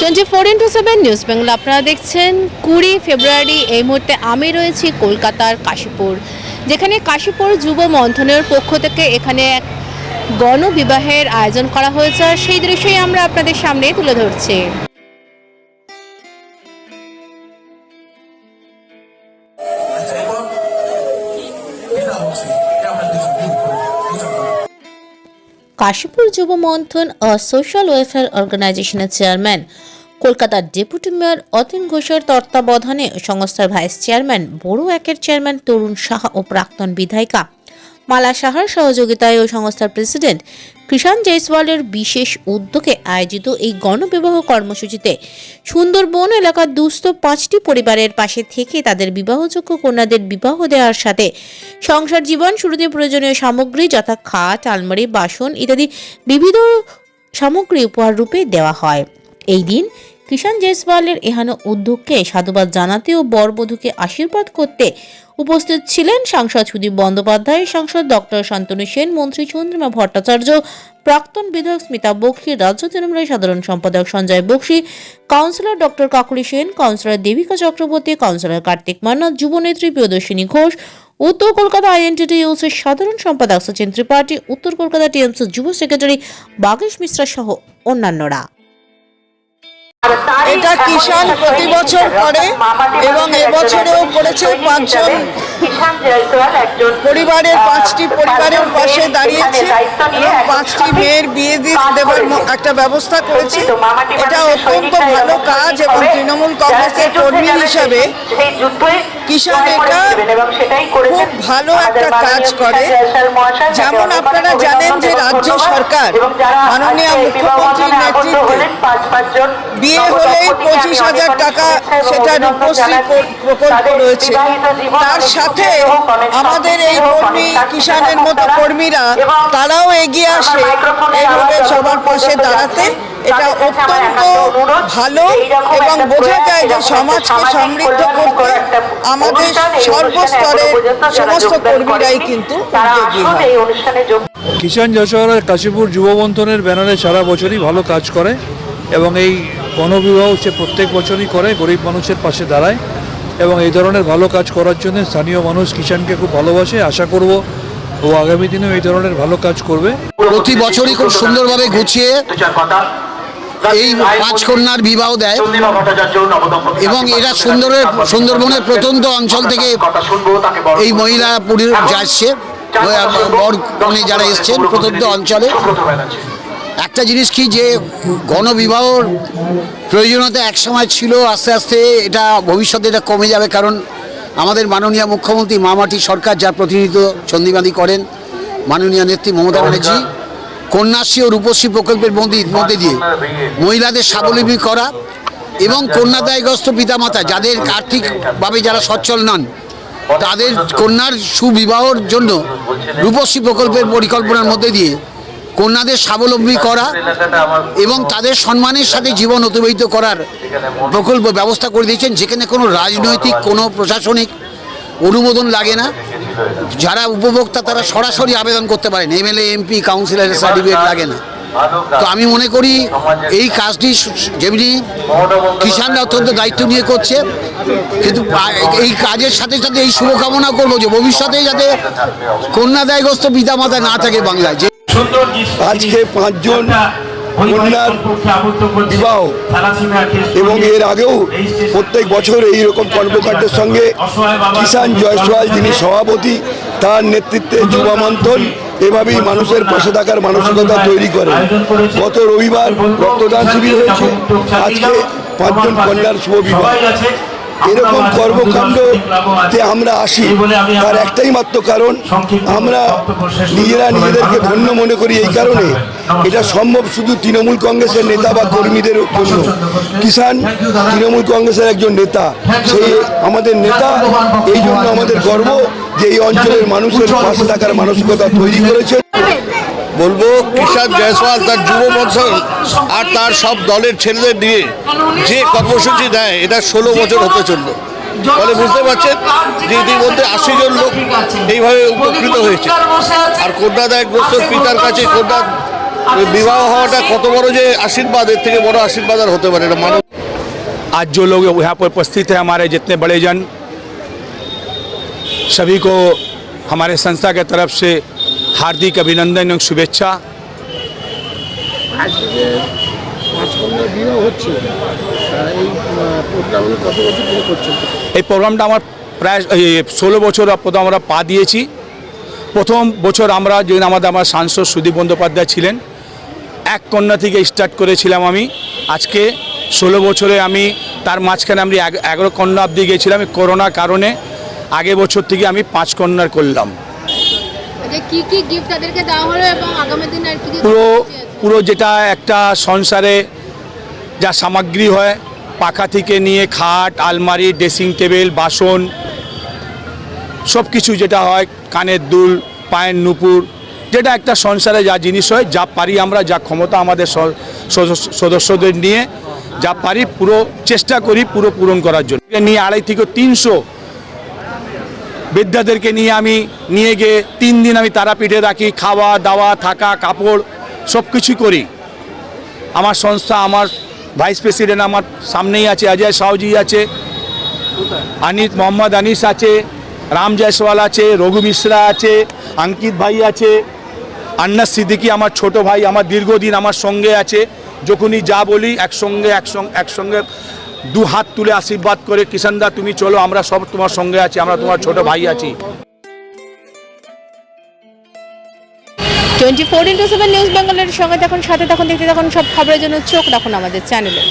Twenty four into seven news Bangla আপনারা দেখছেন কুড়ি ফেব্রুয়ারি, এই মুহূর্তে আমি রয়েছি কলকাতার কাশীপুর, যেখানে কাশীপুর যুব মন্থনের পক্ষ থেকে এখানে এক গণবিবাহের আয়োজন করা হয়েছে, আর সেই দৃশ্যই আমরা আপনাদের সামনে তুলে ধরছি। কাশীপুর যুব মন্থন ও সোশ্যাল ওয়েলফেয়ার অর্গানাইজেশনের চেয়ারম্যান, কলকাতার ডেপুটি মেয়র অতীন ঘোষের তত্ত্বাবধানে সংস্থার ভাইস চেয়ারম্যান, বড় একের চেয়ারম্যান তরুণ সাহা ও প্রাক্তন বিধায়িকা মালা সাহার সহযোগিতায় ও সংস্থার প্রেসিডেন্ট কৃষাণ জয়সওয়ালের বিশেষ উদ্যোগে আয়োজিত এই গণবিবাহ কর্মসূচিতে সুন্দরবন এলাকার দুস্থ পাঁচটি পরিবারের পাশে থেকে তাদের বিবাহযোগ্য কন্যাদের বিবাহ দেওয়ার সাথে সংসার জীবন শুরুতে প্রয়োজনীয় সামগ্রী যথা খাট, আলমারি, বাসন ইত্যাদি বিবিধ সামগ্রী উপহার রূপে দেওয়া হয়। এই দিন কিষাণ জয়সওয়ালের এহানো উদ্যোগকে সাধুবাদ জানাতে ও বরবধূকে আশীর্বাদ করতে উপস্থিত ছিলেন সাংসদ সুদীপ বন্দ্যোপাধ্যায়, সাংসদ ডক্টর শান্তনু সেন, মন্ত্রী চন্দ্রিমা ভট্টাচার্য, প্রাক্তন বিধায়ক স্মিতা বক্সি, রাজ্য তৃণমূলের সাধারণ সম্পাদক Sanjay Bakshi, councillor doctor Kakuli Sen, councillor Debika Chakraborty, councillor Kartik Manna, যুবনেত্রী Priyadarshini Ghosh, উত্তর কলকাতা আইএনটিটি ইউসির সাধারণ সম্পাদক সচিন ত্রিপাঠী, উত্তর কলকাতা টিএমসি যুব সেক্রেটারি বাগেশ মিশ্রা সহ অন্যান্যরা। এটা কিষান প্রতি বছর করে এবং এবছরেও করেছে পাঁচজন। পরিবারের পাঁচটি পরিবারের পাশে দাঁড়িয়েছে পাঁচটি মেয়ের বিয়ে দিয়ে দেবার একটা ব্যবস্থা করেছে। এটা অত্যন্ত ভালো কাজ এবং তৃণমূল কংগ্রেসের কর্মী হিসাবে কিষাণ এটা খুব ভালো একটা কাজ করে। যেমন আপনারা জানেন যে রাজ্য সরকার মাননীয় মুখ্যমন্ত্রীর নেতৃত্বে বিয়ে হলেই পঁচিশ হাজার টাকা সেটা রূপশ্রী প্র- প্রকল্প রয়েছে। তার সাথে আমাদের এই কর্মী কিষানের মতো কর্মীরা তারাও এগিয়ে আসে। এইভাবে সবার পাশে দাঁড়াতে এটা অত্যন্ত ভালো এবং বোঝা যায় যে সমাজকে সমৃদ্ধ করতে আমাদের সর্বস্তরের সমস্ত কর্মীরাই কিন্তু কিষাণ যশোহরের কাশীপুর যুব মন্থনের ব্যানারে সারা বছরই ভালো কাজ করে এবং এই গণবিবাহ সে প্রত্যেক বছরই করে, গরিব মানুষের পাশে দাঁড়ায় এবং এই ধরনের ভালো কাজ করার জন্য স্থানীয় মানুষ কিষাণকে খুব ভালোবাসে। আশা করব ও আগামী দিনেও এই ধরনের ভালো কাজ করবে। প্রতি বছরই খুব সুন্দরভাবে গুছিয়ে এই পাঁচ বিবাহ দেয় এবং এরা সুন্দরের সুন্দরবনের প্রত্যন্ত অঞ্চল থেকে এই মহিলা পুরী যাচ্ছে। বর কনে যারা এসছেন প্রত্যন্ত অঞ্চলে। একটা জিনিস কি যে গণবিবাহর প্রয়োজনীয়তা একসময় ছিল আস্তে আস্তে এটা ভবিষ্যতে এটা কমে যাবে কারণ আমাদের মাননীয় মুখ্যমন্ত্রী মামাটি সরকার যার প্রতিনিধিত্ব চন্দিবাদী করেন মাননীয় নেত্রী মমতা ব্যানার্জি কন্যাশ্রী ও রূপশ্রী প্রকল্পের মধ্যে মধ্যে দিয়ে মহিলাদের স্বাবলম্বী করা এবং কন্যাদায়গ্রস্ত পিতামাতা যাদের আর্থিকভাবে যারা সচ্ছল নন তাদের কন্যার সুবিবাহর জন্য রূপশ্রী প্রকল্পের পরিকল্পনার মধ্যে দিয়ে কন্যাদের স্বাবলম্বী করা এবং তাদের সম্মানের সাথে জীবন অতিবাহিত করার প্রকল্প ব্যবস্থা করে দিয়েছেন, যেখানে কোনো রাজনৈতিক, কোনো প্রশাসনিক অনুমোদন লাগে না। যারা উপভোক্তা, তারা সরাসরি আবেদন করতে পারেন। এমএলএ, এমপি, কাউন্সিলরের সার্টিফিকেট লাগে না। তো আমি মনে করি এই কাজটি যেমনি কিষানরা অত্যন্ত দায়িত্ব নিয়ে করছে, কিন্তু এই কাজের সাথে সাথে এই শুভকামনা করব যে ভবিষ্যতে যাতে কন্যাদায়গ্রস্ত পিতামাতা না থাকে বাংলায়। আজকে পাঁচজন কন্যার বিবাহ। এবং এর আগেও প্রত্যেক বছর এই রকম কর্মকাণ্ডের সঙ্গে কিষাণ জয়সওয়াল যিনি সভাপতি তার নেতৃত্বে যুবা মন্থন এভাবেই মানুষের পাশে থাকার মানসিকতা তৈরি করে। গত রবিবার রক্তদান শিবির হয়েছে। আজকে পাঁচজন কন্যার শুভ বিবাহ। এরকম কর্মকাণ্ডতে আমরা আসি। তার একটাই মাত্র কারণ আমরা নিজেরা নিজেদেরকে ধন্য মনে করি এই কারণে। এটা সম্ভব শুধু তৃণমূল কংগ্রেসের নেতা বা কর্মীদের জন্য। কিষাণ তৃণমূল কংগ্রেসের একজন নেতা। সেই আমাদের নেতা। এই জন্য আমাদের গর্ব যে এই অঞ্চলের মানুষের পাশে থাকার মানসিকতা তৈরি করেছে বলবো কিষাণ জয়সওয়াল তার যুব মন্থন আর তার সব দলের ছেলেদের নিয়ে যে কর্মসূচি দেয় এটা ষোলো বছর হতে চললো ফলে বুঝতে পারছেন যে ইতিমধ্যে আশি জন লোক এইভাবে উপকৃত হয়েছে আর কন্যাদায়গ্রস্ত পিতার কাছে কন্যা ওই বিবাহ হওয়াটা কত বড় যে আশীর্বাদ এর থেকে বড় আশীর্বাদ আর হতে পারে এটা মানব आज जो लोग यहाँ पर उपस्थित हैं हमारे जितने बड़े जन सभी को हमारे संस्था के तरफ से हार्दिक अभिनंदन एवं शुभेच्छा এই প্রোগ্রামটা আমার প্রায় ষোলো বছর প্রথম আমরা পা দিয়েছি প্রথম বছর আমরা যেদিন আমাদের আমার সাংসদ সুদীপ বন্দ্যোপাধ্যায় ছিলেন এক কন্যা থেকে স্টার্ট করেছিলাম আমি আজকে ষোলো বছরে আমি তার মাঝখানে আমি এগ- এগারো কন্যা অবধি গিয়েছিলাম এই করোনার কারণে আগে বছর থেকে আমি পাঁচ কন্যার করলাম যে কি কি গিফট তাদেরকে দেওয়া হলো এবং আগামী দিনে আর কি কি পুরো পুরো যেটা একটা সংসারে যা সামগ্রী হয় পাখা থেকে নিয়ে খাট আলমারি ড্রেসিং টেবিল বাসন সব কিছু যেটা হয় কানের দুল পায়ের নুপুর যেটা একটা সংসারে যা জিনিস হয় যা পারি আমরা যা ক্ষমতা আমাদের সদস্যদের নিয়ে যা পারি পুরো চেষ্টা করি পুরো পূরণ করার জন্য। নিয়ে আড়াই থেকে তিনশো বৃদ্ধাদেরকে নিয়ে আমি নিয়ে গিয়ে তিন দিন আমি তারাপীঠে রাখি, খাওয়া, দাওয়া, থাকা, কাপড় সব কিছু করি। আমার সংস্থা, আমার ভাইস প্রেসিডেন্ট আমার সামনেই আছে, অজয় সাউজি আছে আনিস মোহাম্মদ আনিস আছে, রাম জয়সওয়াল আছে, রঘু মিশ্রা আছে, অঙ্কিত ভাই আছে আন্নাস সিদ্দিকি আমার ছোট ভাই, আমার দীর্ঘদিন আমার সঙ্গে আছে, যখনই যা বলি একসঙ্গে একসঙ্গে একসঙ্গে দু হাত তুলে আশীর্বাদ করে কিষানদা তুমি চলো, আমরা সব তোমার সঙ্গে আছি, আমরা তোমার ছোট ভাই আছি। Twenty four into seven news বেঙ্গলের সঙ্গে তখন সাথে তখন দেখতে তখন সব খবরের জন্য চোখ রাখুন আমাদের চ্যানেলে।